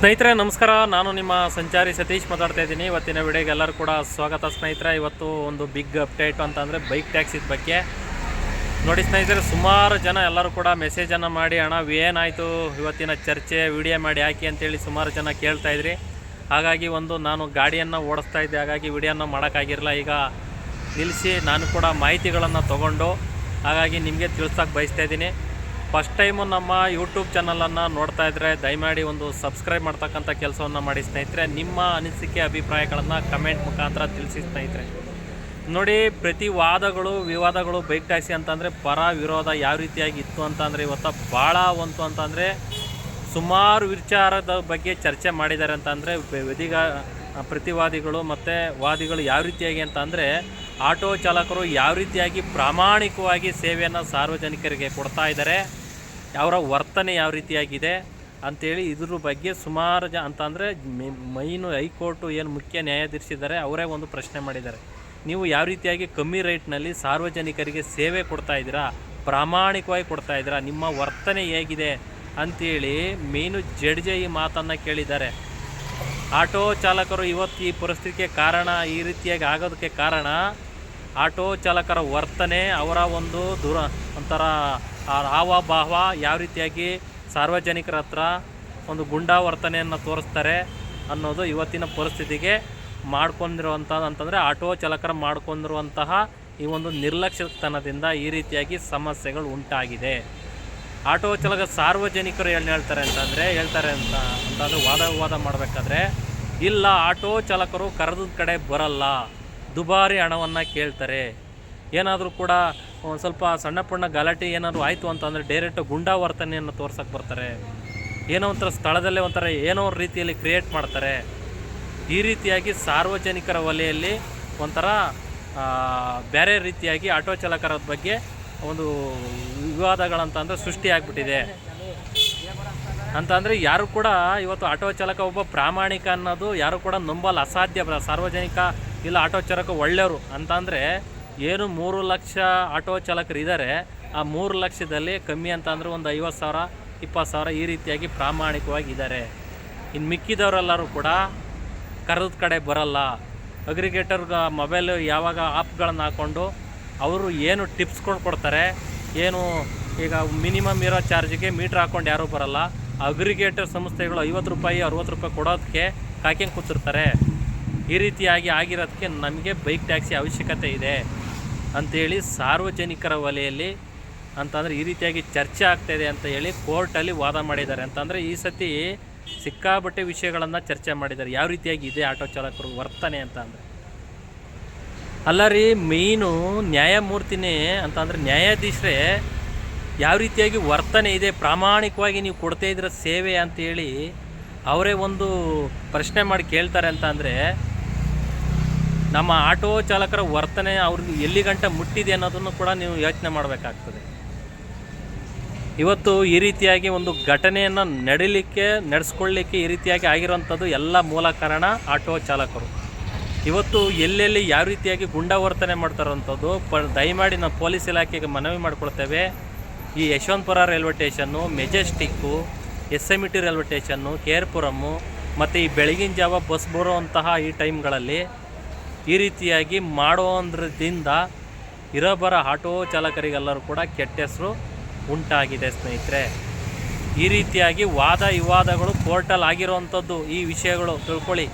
ಸ್ನೇಹಿತರೆ, ನಮಸ್ಕಾರ. ನಾನು ನಿಮ್ಮ ಸಂಚಾರಿ ಸತೀಶ್ ಮಾತಾಡ್ತಾ ಇದ್ದೀನಿ. ಇವತ್ತಿನ ವಿಡಿಯೋಗೆ ಎಲ್ಲರೂ ಕೂಡ ಸ್ವಾಗತ ಸ್ನೇಹಿತರೆ. ಇವತ್ತು ಒಂದು ಬಿಗ್ ಅಪ್ಡೇಟ್ ಅಂತಂದರೆ ಬೈಕ್ ಟ್ಯಾಕ್ಸಿದ ಬಗ್ಗೆ. ನೋಡಿ ಸ್ನೇಹಿತರೆ, ಸುಮಾರು ಜನ ಎಲ್ಲರೂ ಕೂಡ ಮೆಸೇಜನ್ನು ಮಾಡಿ, ಅಣ್ಣ, ಏನಾಯಿತು? ಇವತ್ತಿನ ಚರ್ಚೆ ವಿಡಿಯೋ ಮಾಡಿ ಹಾಕಿ ಅಂತೇಳಿ ಸುಮಾರು ಜನ ಕೇಳ್ತಾ ಇದ್ರಿ. ಹಾಗಾಗಿ ಒಂದು ನಾನು ಗಾಡಿಯನ್ನು ಓಡಿಸ್ತಾ ಇದ್ದೆ. ಹಾಗಾಗಿ ವಿಡಿಯೋನ ಮಾಡೋಕ್ಕಾಗಿರಲ್ಲ ಈಗ ನಿಲ್ಲಿಸಿ ನಾನು ಕೂಡ ಮಾಹಿತಿಗಳನ್ನು ತೊಗೊಂಡು, ಹಾಗಾಗಿ ನಿಮಗೆ ತಿಳಿಸೋಕೆ ಬಯಸ್ತಾ ಇದ್ದೀನಿ. ಫಸ್ಟ್ ಟೈಮು ನಮ್ಮ ಯೂಟ್ಯೂಬ್ ಚಾನಲನ್ನು ನೋಡ್ತಾ ಇದ್ದರೆ ದಯಮಾಡಿ ಒಂದು ಸಬ್ಸ್ಕ್ರೈಬ್ ಮಾಡ್ತಕ್ಕಂಥ ಕೆಲಸವನ್ನು ಮಾಡಿ ಸ್ನೇಹಿತರೆ. ನಿಮ್ಮ ಅನಿಸಿಕೆ, ಅಭಿಪ್ರಾಯಗಳನ್ನು ಕಮೆಂಟ್ ಮುಖಾಂತರ ತಿಳಿಸಿ ಸ್ನೇಹಿತರೆ. ನೋಡಿ, ಪ್ರತಿ ವಾದಗಳು, ವಿವಾದಗಳು ಬೈಕ್ ಟ್ಯಾಕ್ಸಿ ಅಂತಂದರೆ ಪರ ವಿರೋಧ ಯಾವ ರೀತಿಯಾಗಿ ಇತ್ತು ಅಂತಂದರೆ ಇವತ್ತು ಭಾಳ ಒಂತು ಅಂತಂದರೆ ಸುಮಾರು ವಿಚಾರದ ಬಗ್ಗೆ ಚರ್ಚೆ ಮಾಡಿದ್ದಾರೆ ಅಂತಂದರೆ ವಿಧಿಗ ಪ್ರತಿವಾದಿಗಳು ಮತ್ತು ವಾದಿಗಳು ಯಾವ ರೀತಿಯಾಗಿ ಅಂತಂದರೆ ಆಟೋ ಚಾಲಕರು ಯಾವ ರೀತಿಯಾಗಿ ಪ್ರಾಮಾಣಿಕವಾಗಿ ಸೇವೆಯನ್ನು ಸಾರ್ವಜನಿಕರಿಗೆ ಕೊಡ್ತಾ ಇದ್ದಾರೆ. ಅವರ ವರ್ತನೆ ಯಾವ ರೀತಿಯಾಗಿದೆ ಅಂಥೇಳಿ ಇದ್ರ ಬಗ್ಗೆ ಸುಮಾರು ಜ ಅಂತಂದರೆ ಮೈನು ಹೈಕೋರ್ಟು ಏನು ಮುಖ್ಯ ನ್ಯಾಯಾಧೀಶಿದ್ದಾರೆ ಅವರೇ ಒಂದು ಪ್ರಶ್ನೆ ಮಾಡಿದ್ದಾರೆ. ನೀವು ಯಾವ ರೀತಿಯಾಗಿ ಕಮ್ಮಿ ರೇಟ್ನಲ್ಲಿ ಸಾರ್ವಜನಿಕರಿಗೆ ಸೇವೆ ಕೊಡ್ತಾ ಇದ್ದೀರಾ, ಪ್ರಾಮಾಣಿಕವಾಗಿ ಕೊಡ್ತಾ ಇದ್ದೀರಾ, ನಿಮ್ಮ ವರ್ತನೆ ಹೇಗಿದೆ ಅಂಥೇಳಿ ಮೇನು ಜಡ್ಜೆ ಈ ಮಾತನ್ನು ಕೇಳಿದ್ದಾರೆ. ಆಟೋ ಚಾಲಕರು ಇವತ್ತು ಈ ಪರಿಸ್ಥಿತಿಗೆ ಕಾರಣ, ಈ ರೀತಿಯಾಗಿ ಆಗೋದಕ್ಕೆ ಕಾರಣ, ಆಟೋ ಚಾಲಕರ ವರ್ತನೆ ಅವರ ಒಂದು ದುರ ಒಂಥರ ಆ ಹಾವಭಾವ ಯಾವ ರೀತಿಯಾಗಿ ಸಾರ್ವಜನಿಕರ ಹತ್ರ ಒಂದು ಗುಂಡಾವರ್ತನೆಯನ್ನು ತೋರಿಸ್ತಾರೆ ಅನ್ನೋದು ಇವತ್ತಿನ ಪರಿಸ್ಥಿತಿಗೆ ಮಾಡ್ಕೊಂಡಿರುವಂಥ ಅಂತಂದರೆ ಆಟೋ ಚಾಲಕರು ಮಾಡ್ಕೊಂಡಿರುವಂತಹ ಈ ಒಂದು ನಿರ್ಲಕ್ಷ್ಯತನದಿಂದ ಈ ರೀತಿಯಾಗಿ ಸಮಸ್ಯೆಗಳು ಉಂಟಾಗಿದೆ. ಆಟೋ ಚಾಲಕ ಸಾರ್ವಜನಿಕರು ಏನು ಹೇಳ್ತಾರೆ ಅಂತಂದರೆ, ಹೇಳ್ತಾರೆ ಅಂತ ಅಂತಂದರೆ ವಾದ ವಿವಾದ ಮಾಡಬೇಕಾದ್ರೆ, ಇಲ್ಲ, ಆಟೋ ಚಾಲಕರು ಕರೆದ ಕಡೆ ಬರಲ್ಲ, ದುಬಾರಿ ಹಣವನ್ನು ಕೇಳ್ತಾರೆ. ಏನಾದರೂ ಕೂಡ ಒಂದು ಸ್ವಲ್ಪ ಸಣ್ಣ ಪುಣ್ಣ ಗಲಾಟೆ ಏನಾದರೂ ಆಯಿತು ಅಂತಂದರೆ ಡೈರೆಕ್ಟ್ ಗುಂಡಾ ವರ್ತನೆಯನ್ನು ತೋರ್ಸೋಕ್ಕೆ ಬರ್ತಾರೆ. ಏನೋ ಒಂಥರ ಸ್ಥಳದಲ್ಲೇ ಒಂಥರ ಏನೋ ಒಂದು ರೀತಿಯಲ್ಲಿ ಕ್ರಿಯೇಟ್ ಮಾಡ್ತಾರೆ. ಈ ರೀತಿಯಾಗಿ ಸಾರ್ವಜನಿಕರ ವಲಯಲ್ಲಿ ಒಂಥರ ಬೇರೆ ರೀತಿಯಾಗಿ ಆಟೋ ಚಾಲಕರ ಬಗ್ಗೆ ಒಂದು ವಿವಾದಗಳಂತಂದರೆ ಸೃಷ್ಟಿಯಾಗ್ಬಿಟ್ಟಿದೆ ಅಂತಂದರೆ ಯಾರು ಕೂಡ ಇವತ್ತು ಆಟೋ ಚಾಲಕ ಒಬ್ಬ ಪ್ರಾಮಾಣಿಕ ಅನ್ನೋದು ಯಾರು ಕೂಡ ನಂಬಲು ಅಸಾಧ್ಯ ಸಾರ್ವಜನಿಕ ಇಲ್ಲ ಆಟೋ ಚಾಲಕ ಒಳ್ಳೆಯವರು ಅಂತಂದರೆ ಏನು ಮೂರು ಲಕ್ಷ ಆಟೋ ಚಾಲಕರು ಇದ್ದಾರೆ, ಆ ಮೂರು ಲಕ್ಷದಲ್ಲಿ ಕಮ್ಮಿ ಅಂತ ಅಂದ್ರೆ ಒಂದು ಐವತ್ತು ಸಾವಿರ, ಇಪ್ಪತ್ತು ಸಾವಿರ ಈ ರೀತಿಯಾಗಿ ಪ್ರಾಮಾಣಿಕವಾಗಿ ಇದ್ದಾರೆ ಇನ್ನು ಮಿಕ್ಕಿದವರೆಲ್ಲರೂ ಕೂಡ ಕರೆದ ಕಡೆ ಬರಲ್ಲ. ಅಗ್ರಿಗೇಟರ್ ಮೊಬೈಲ್ ಯಾವಾಗ ಆ್ಯಪ್ಗಳನ್ನು ಹಾಕ್ಕೊಂಡು ಅವರು ಏನು ಟಿಪ್ಸ್ ಕೊಡ್ತಾರೆ, ಏನು ಈಗ ಮಿನಿಮಮ್ ಇರೋ ಚಾರ್ಜಿಗೆ ಮೀಟ್ರ್ ಹಾಕ್ಕೊಂಡು ಯಾರೂ ಬರಲ್ಲ. ಅಗ್ರಿಗೇಟರ್ ಸಂಸ್ಥೆಗಳು ಐವತ್ತು ರೂಪಾಯಿ, ಅರುವತ್ತು ರೂಪಾಯಿ ಕೊಡೋದಕ್ಕೆ ಕಾಯ್ಕೊಂಡು ಕೂತಿರ್ತಾರೆ. ಈ ರೀತಿಯಾಗಿ ಆಗಿರೋದಕ್ಕೆ ನಮಗೆ ಬೈಕ್ ಟ್ಯಾಕ್ಸಿ ಅವಶ್ಯಕತೆ ಇದೆ. ಅಂಥೇಳಿ ಸಾರ್ವಜನಿಕರ ವಲಯಲ್ಲಿ ಅಂತಂದರೆ ಈ ರೀತಿಯಾಗಿ ಚರ್ಚೆ ಆಗ್ತಾಯಿದೆ ಅಂತ ಹೇಳಿ ಕೋರ್ಟಲ್ಲಿ ವಾದ ಮಾಡಿದ್ದಾರೆ. ಅಂತಂದರೆ ಈ ಸತಿ ಸಿಕ್ಕಾಬಟ್ಟೆ ವಿಷಯಗಳನ್ನು ಚರ್ಚೆ ಮಾಡಿದ್ದಾರೆ. ಯಾವ ರೀತಿಯಾಗಿ ಇದೆ ಆಟೋ ಚಾಲಕರು ವರ್ತನೆ ಅಂತ ಅಂದರೆ? ಅಲ್ಲ ರೀ ಮೇಯ್ನು ನ್ಯಾಯಮೂರ್ತಿನೇ ಅಂತಂದರೆ ನ್ಯಾಯಾಧೀಶರೇ ಯಾವ ರೀತಿಯಾಗಿ ವರ್ತನೆ ಇದೆ, ಪ್ರಾಮಾಣಿಕವಾಗಿ ನೀವು ಕೊಡ್ತಾ ಇದ್ರ ಸೇವೆ ಅಂತೇಳಿ ಅವರೇ ಒಂದು ಪ್ರಶ್ನೆ ಮಾಡಿ ಕೇಳ್ತಾರೆ ಅಂತ ಅಂದರೆ ನಮ್ಮ ಆಟೋ ಚಾಲಕರ ವರ್ತನೆ ಅವ್ರಿಗೆ ಎಲ್ಲಿ ಗಂಟ ಮುಟ್ಟಿದೆ ಅನ್ನೋದನ್ನು ಕೂಡ ನೀವು ಯೋಚನೆ ಮಾಡಬೇಕಾಗ್ತದೆ. ಇವತ್ತು ಈ ರೀತಿಯಾಗಿ ಒಂದು ಘಟನೆಯನ್ನು ನಡೀಲಿಕ್ಕೆ, ನಡೆಸ್ಕೊಳ್ಳಿಕ್ಕೆ ಈ ರೀತಿಯಾಗಿ ಆಗಿರುವಂಥದ್ದು ಎಲ್ಲ ಮೂಲ ಕಾರಣ ಆಟೋ ಚಾಲಕರು. ಇವತ್ತು ಎಲ್ಲೆಲ್ಲಿ ಯಾವ ರೀತಿಯಾಗಿ ಗುಂಡ ವರ್ತನೆ ಮಾಡ್ತಾರಂಥದ್ದು, ಪ, ದಯಮಾಡಿ ನಾವು ಪೊಲೀಸ್ ಇಲಾಖೆಗೆ ಮನವಿ ಮಾಡಿಕೊಳ್ತೇವೆ. ಈ Yeshwantpur railway station Majestic S M E T railway station K R Puram ಮತ್ತು ಈ ಬೆಳಗಿನ ಜಾವ ಬಸ್ ಬರುವಂತಹ ಈ ಟೈಮ್ಗಳಲ್ಲಿ ಈ ರೀತಿಯಾಗಿ ಮಾಡೋದ್ರದಿಂದ ಇರೋಬರ ಆಟೋ ಚಾಲಕರಿಗೆಲ್ಲರೂ ಕೂಡ ಕೆಟ್ಟ ಹೆಸರು ಉಂಟಾಗಿದೆ ಸ್ನೇಹಿತರೆ. ಈ ರೀತಿಯಾಗಿ ವಾದ ವಿವಾದಗಳು ಕೋರ್ಟಲ್ಲಿ ಆಗಿರುವಂಥದ್ದು ಈ ವಿಷಯಗಳು ತಿಳ್ಕೊಳ್ಳಿ.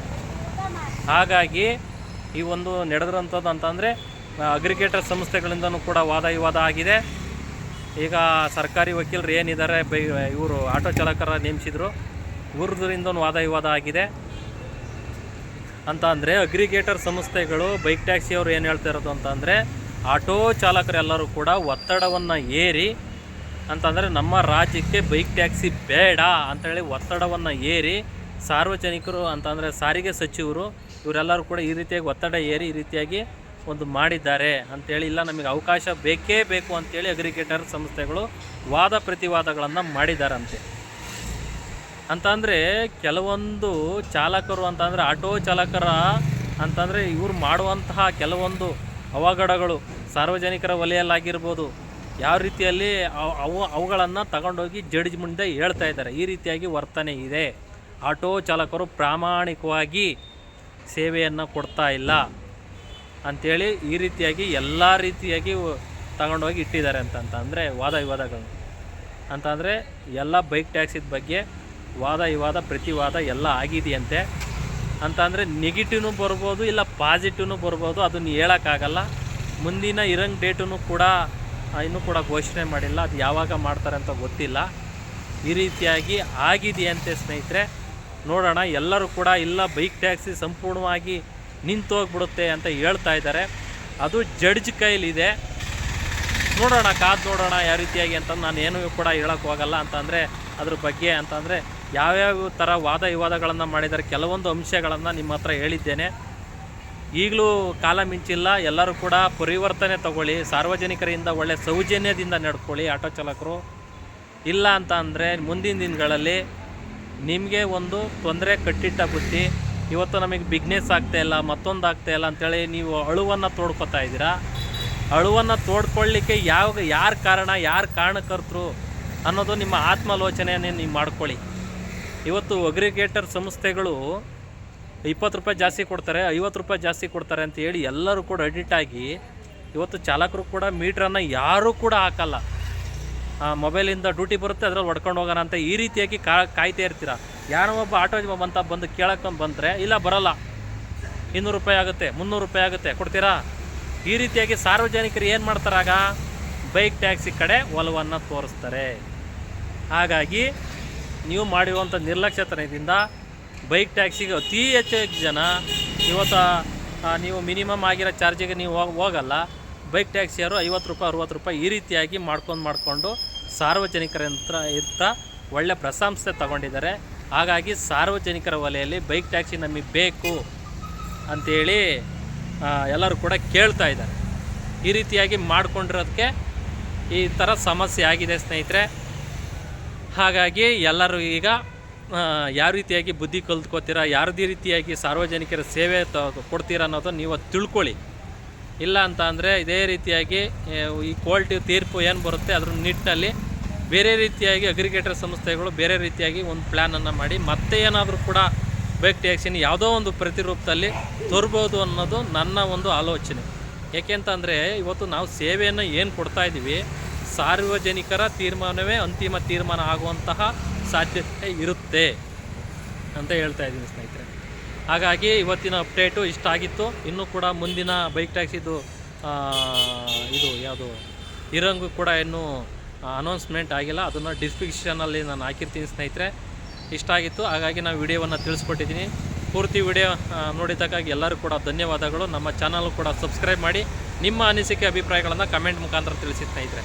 ಹಾಗಾಗಿ ಈ ಒಂದು ನಡೆದಿರೋಂಥದ್ದು ಅಂತಂದರೆ ಅಗ್ರಿಗೇಟರ್ ಸಂಸ್ಥೆಗಳಿಂದನೂ ಕೂಡ ವಾದ ವಿವಾದ ಆಗಿದೆ. ಈಗ ಸರ್ಕಾರಿ ವಕೀಲರು ಏನಿದ್ದಾರೆ, ಬೈ, ಇವರು ಆಟೋ ಚಾಲಕರ ನೇಮಿಸಿದ್ರು. ಇವ್ರದ್ರಿಂದ ವಾದ ವಿವಾದ ಆಗಿದೆ. ಅಂತ ಅಂದರೆ ಅಗ್ರಿಗೇಟರ್ ಸಂಸ್ಥೆಗಳು, ಬೈಕ್ ಟ್ಯಾಕ್ಸಿಯವರು ಏನು ಹೇಳ್ತಾ ಇರೋದು ಅಂತ ಅಂದರೆ ಆಟೋ ಚಾಲಕರೆಲ್ಲರೂ ಕೂಡ ಒತ್ತಡವನ್ನು ಏರಿ ಅಂತಂದರೆ ನಮ್ಮ ರಾಜ್ಯಕ್ಕೆ ಬೈಕ್ ಟ್ಯಾಕ್ಸಿ ಬೇಡ ಅಂತೇಳಿ ಒತ್ತಡವನ್ನು ಏರಿ ಸಾರ್ವಜನಿಕರು ಅಂತಂದರೆ ಸಾರಿಗೆ ಸಚಿವರು ಇವರೆಲ್ಲರೂ ಕೂಡ ಈ ರೀತಿಯಾಗಿ ಒತ್ತಡ ಏರಿ ಈ ರೀತಿಯಾಗಿ ಒಂದು ಮಾಡಿದ್ದಾರೆ ಅಂತೇಳಿ ಇಲ್ಲ, ನಮಗೆ ಅವಕಾಶ ಬೇಕೇ ಬೇಕು ಅಂತೇಳಿ ಅಗ್ರಿಗೇಟರ್ ಸಂಸ್ಥೆಗಳು ವಾದ ಪ್ರತಿವಾದಗಳನ್ನು ಮಾಡಿದ್ದಾರಂತೆ ಅಂತಂದರೆ ಕೆಲವೊಂದು ಚಾಲಕರು ಅಂತಂದರೆ ಆಟೋ ಚಾಲಕರ ಅಂತಂದರೆ ಇವ್ರು ಮಾಡುವಂತಹ ಕೆಲವೊಂದು ಅವಘಡಗಳು ಸಾರ್ವಜನಿಕರ ವಲಯಲ್ಲಾಗಿರ್ಬೋದು, ಯಾವ ರೀತಿಯಲ್ಲಿ ಅವ್- ಅವು, ಅವುಗಳನ್ನು ತಗೊಂಡೋಗಿ ಜಡ್ಜ್ ಮುಂದೆ ಹೇಳ್ತಾ ಇದ್ದಾರೆ. ಈ ರೀತಿಯಾಗಿ ವರ್ತನೆ ಇದೆ. ಆಟೋ ಚಾಲಕರು ಪ್ರಾಮಾಣಿಕವಾಗಿ ಸೇವೆಯನ್ನು ಕೊಡ್ತಾ ಇಲ್ಲ ಅಂಥೇಳಿ ಈ ರೀತಿಯಾಗಿ ಎಲ್ಲ ರೀತಿಯಾಗಿ ತಗೊಂಡೋಗಿ ಇಟ್ಟಿದ್ದಾರೆ ಅಂತಂತ ಅಂದರೆ ವಾದ ವಿವಾದಗಳು. ಅಂತಂದರೆ ಎಲ್ಲ ಬೈಕ್ ಟ್ಯಾಕ್ಸಿದ ಬಗ್ಗೆ ವಾದ, ವಿವಾದ, ಪ್ರತಿವಾದ ಎಲ್ಲ ಆಗಿದೆಯಂತೆ. ಅಂತ ಅಂದರೆ ನೆಗೆಟಿವ್ನು ಬರ್ಬೋದು, ಇಲ್ಲ ಪಾಸಿಟಿವ್ನು ಬರ್ಬೋದು, ಅದನ್ನು ಹೇಳೋಕ್ಕಾಗಲ್ಲ. ಮುಂದಿನ ಇರಂಗ್ ಡೇಟನ್ನು ಕೂಡ ಇನ್ನೂ ಕೂಡ ಘೋಷಣೆ ಮಾಡಿಲ್ಲ. ಅದು ಯಾವಾಗ ಮಾಡ್ತಾರೆ ಅಂತ ಗೊತ್ತಿಲ್ಲ. ಈ ರೀತಿಯಾಗಿ ಆಗಿದೆಯಂತೆ ಸ್ನೇಹಿತರೆ. ನೋಡೋಣ, ಎಲ್ಲರೂ ಕೂಡ, ಇಲ್ಲ ಬೈಕ್ ಟ್ಯಾಕ್ಸಿ ಸಂಪೂರ್ಣವಾಗಿ ನಿಂತೋಗ್ಬಿಡುತ್ತೆ ಅಂತ ಹೇಳ್ತಾ ಇದ್ದಾರೆ. ಅದು ಜಡ್ಜ್ ಕೈಲಿದೆ. ನೋಡೋಣ, ಕಾದು ನೋಡೋಣ, ಯಾವ ರೀತಿಯಾಗಿ ಅಂತ ನಾನು ಏನೂ ಕೂಡ ಹೇಳೋಕ್ಕೋಗಲ್ಲ ಅಂತಂದರೆ, ಅದ್ರ ಬಗ್ಗೆ ಅಂತಂದರೆ ಯಾವ್ಯಾವ ಥರ ವಾದ ವಿವಾದಗಳನ್ನು ಮಾಡಿದ್ದಾರೆ ಕೆಲವೊಂದು ಅಂಶಗಳನ್ನು ನಿಮ್ಮ ಹತ್ರ ಹೇಳಿದ್ದೇನೆ. ಈಗಲೂ ಕಾಲ ಮಿಂಚಿಲ್ಲ, ಎಲ್ಲರೂ ಕೂಡ ಪರಿವರ್ತನೆ ತಗೊಳ್ಳಿ, ಸಾರ್ವಜನಿಕರಿಂದ ಒಳ್ಳೆ ಸೌಜನ್ಯದಿಂದ ನಡ್ಕೊಳ್ಳಿ ಆಟೋ ಚಾಲಕರು. ಇಲ್ಲ ಅಂತ ಅಂದರೆ ಮುಂದಿನ ದಿನಗಳಲ್ಲಿ ನಿಮಗೆ ಒಂದು ತೊಂದರೆ ಕಟ್ಟಿಟ್ಟ ಬುತ್ತಿ ಇವತ್ತು ನಮಗೆ ಬಿಗ್ನೆಸ್ ಆಗ್ತಾ ಇಲ್ಲ, ಮತ್ತೊಂದು ಆಗ್ತಾ ಇಲ್ಲ ಅಂತೇಳಿ ನೀವು ಅಳುವನ್ನು ತೋಡ್ಕೊತಾ ಇದ್ದೀರಾ? ಅಳುವನ್ನು ತೋಡ್ಕೊಳ್ಳಿಕ್ಕೆ ಯಾವ, ಯಾರು ಕಾರಣ, ಯಾರು ಕಾರಣಕರ್ತರು ಅನ್ನೋದು ನಿಮ್ಮ ಆತ್ಮಾಲೋಚನೆಯನ್ನೇ ನೀವು ಮಾಡ್ಕೊಳ್ಳಿ. ಇವತ್ತು ಅಗ್ರಿಗೇಟರ್ ಸಂಸ್ಥೆಗಳು ಇಪ್ಪತ್ತು ರೂಪಾಯಿ ಜಾಸ್ತಿ ಕೊಡ್ತಾರೆ, ಐವತ್ತು ರೂಪಾಯಿ ಜಾಸ್ತಿ ಕೊಡ್ತಾರೆ ಅಂತ ಹೇಳಿ ಎಲ್ಲರೂ ಕೂಡ ಅಡಿಟ್ ಆಗಿ ಇವತ್ತು ಚಾಲಕರು ಕೂಡ ಮೀಟ್ರನ್ನು ಯಾರೂ ಕೂಡ ಹಾಕಲ್ಲ. ಮೊಬೈಲಿಂದ ಡ್ಯೂಟಿ ಬರುತ್ತೆ, ಅದರಲ್ಲಿ ಹೊಡ್ಕೊಂಡು ಹೋಗೋಣ ಅಂತ ಈ ರೀತಿಯಾಗಿ ಕಾ, ಕಾಯ್ತಾ ಇರ್ತೀರ? ಯಾರೋ ಒಬ್ಬ ಆಟೋ ಅಂತ ಬಂದು ಕೇಳಕ್ಕೆ ಬಂದರೆ, ಇಲ್ಲ ಬರೋಲ್ಲ. ಇನ್ನೂರು ರೂಪಾಯಿ ಆಗುತ್ತೆ, ಮುನ್ನೂರು ರೂಪಾಯಿ ಆಗುತ್ತೆ, ಕೊಡ್ತೀರಾ? ಈ ರೀತಿಯಾಗಿ ಸಾರ್ವಜನಿಕರು ಏನು ಮಾಡ್ತಾರಾಗ? ಬೈಕ್ ಟ್ಯಾಕ್ಸಿ ಕಡೆ ಒಲವನ್ನು ತೋರಿಸ್ತಾರೆ. ಹಾಗಾಗಿ ನೀವು ಮಾಡಿರುವಂಥ ನಿರ್ಲಕ್ಷ್ಯತನದಿಂದ ಬೈಕ್ ಟ್ಯಾಕ್ಸಿಗೆ ಅತಿ ಹೆಚ್ಚು ಜನ ಇವತ್ತು ನೀವು ಮಿನಿಮಮ್ ಆಗಿರೋ ಚಾರ್ಜಿಗೆ ನೀವು ಹೋಗ್- ಹೋಗಲ್ಲ. ಬೈಕ್ ಟ್ಯಾಕ್ಸಿಯವರು ಐವತ್ತು ರೂಪಾಯಿ, ಅರುವತ್ತು ರೂಪಾಯಿ ಈ ರೀತಿಯಾಗಿ ಮಾಡ್ಕೊಂಡು ಮಾಡಿಕೊಂಡು ಸಾರ್ವಜನಿಕರ ಇರ್ತ ಒಳ್ಳೆ ಪ್ರಶಂಸೆ ತಗೊಂಡಿದ್ದಾರೆ. ಹಾಗಾಗಿ ಸಾರ್ವಜನಿಕರ ವಲಯಲ್ಲಿ ಬೈಕ್ ಟ್ಯಾಕ್ಸಿ ನಮಗೆ ಬೇಕು ಅಂಥೇಳಿ ಎಲ್ಲರೂ ಕೂಡ ಕೇಳ್ತಾ ಇದ್ದಾರೆ. ಈ ರೀತಿಯಾಗಿ ಮಾಡಿಕೊಂಡಿರೋದಕ್ಕೆ ಈ ಥರ ಸಮಸ್ಯೆ ಆಗಿದೆ ಸ್ನೇಹಿತರೆ. ಹಾಗಾಗಿ ಎಲ್ಲರೂ ಈಗ ಯಾವ ರೀತಿಯಾಗಿ ಬುದ್ಧಿ ಕಲ್ತ್ಕೋತೀರಾ ಯಾವುದೇ ರೀತಿಯಾಗಿ ಸಾರ್ವಜನಿಕರ ಸೇವೆ ತ, ಕೊಡ್ತೀರಾ ಅನ್ನೋದು ನೀವು ತಿಳ್ಕೊಳ್ಳಿ. ಇಲ್ಲ ಅಂತ ಅಂದರೆ ಇದೇ ರೀತಿಯಾಗಿ ಈ ಕೋರ್ಟ್ ತೀರ್ಪು ಏನು ಬರುತ್ತೆ ಅದ್ರ ನಿಟ್ಟಿನಲ್ಲಿ ಬೇರೆ ರೀತಿಯಾಗಿ ಅಗ್ರಿಗೇಟರ್ ಸಂಸ್ಥೆಗಳು ಬೇರೆ ರೀತಿಯಾಗಿ ಒಂದು ಪ್ಲ್ಯಾನನ್ನು ಮಾಡಿ, ಮತ್ತೆ ಏನಾದರೂ ಕೂಡ ಬೈಕ್ ಟ್ಯಾಕ್ಸಿನ ಯಾವುದೋ ಒಂದು ಪ್ರತಿರೂಪದಲ್ಲಿ ತೋರ್ಬೋದು ಅನ್ನೋದು ನನ್ನ ಒಂದು ಆಲೋಚನೆ. ಏಕೆಂತಂದರೆ ಇವತ್ತು ನಾವು ಸೇವೆಯನ್ನು ಏನು ಕೊಡ್ತಾ ಇದ್ದೀವಿ ಸಾರ್ವಜನಿಕರ ತೀರ್ಮಾನವೇ ಅಂತಿಮ ತೀರ್ಮಾನ ಆಗುವಂತಹ ಸಾಧ್ಯತೆ ಇರುತ್ತೆ ಅಂತ ಹೇಳ್ತಾ ಇದ್ದೀನಿ ಸ್ನೇಹಿತರೆ. ಹಾಗಾಗಿ ಇವತ್ತಿನ ಅಪ್ಡೇಟು ಇಷ್ಟ ಆಗಿತ್ತು. ಇನ್ನೂ ಕೂಡ ಮುಂದಿನ ಬೈಕ್ ಟ್ಯಾಕ್ಸಿದು ಇದು ಯಾವುದು, ಇರಂಗು ಕೂಡ ಇನ್ನೂ ಅನೌನ್ಸ್ಮೆಂಟ್ ಆಗಿಲ್ಲ. ಅದನ್ನು ಡಿಸ್ಕ್ರಿಪ್ಷನಲ್ಲಿ ನಾನು ಹಾಕಿರ್ತೀನಿ ಸ್ನೇಹಿತರೆ. ಇಷ್ಟ ಆಗಿತ್ತು. ಹಾಗಾಗಿ ನಾನು ವಿಡಿಯೋವನ್ನು ತಿಳಿಸ್ಕೊಟ್ಟಿದ್ದೀನಿ. ಪೂರ್ತಿ ವಿಡಿಯೋ ನೋಡಿದ್ದಕ್ಕಾಗಿ ಎಲ್ಲರೂ ಕೂಡ ಧನ್ಯವಾದಗಳು. ನಮ್ಮ ಚಾನಲ್ ಕೂಡ ಸಬ್ಸ್ಕ್ರೈಬ್ ಮಾಡಿ. ನಿಮ್ಮ ಅನಿಸಿಕೆ, ಅಭಿಪ್ರಾಯಗಳನ್ನು ಕಮೆಂಟ್ ಮುಖಾಂತರ ತಿಳಿಸಿ ಸ್ನೇಹಿತರೆ.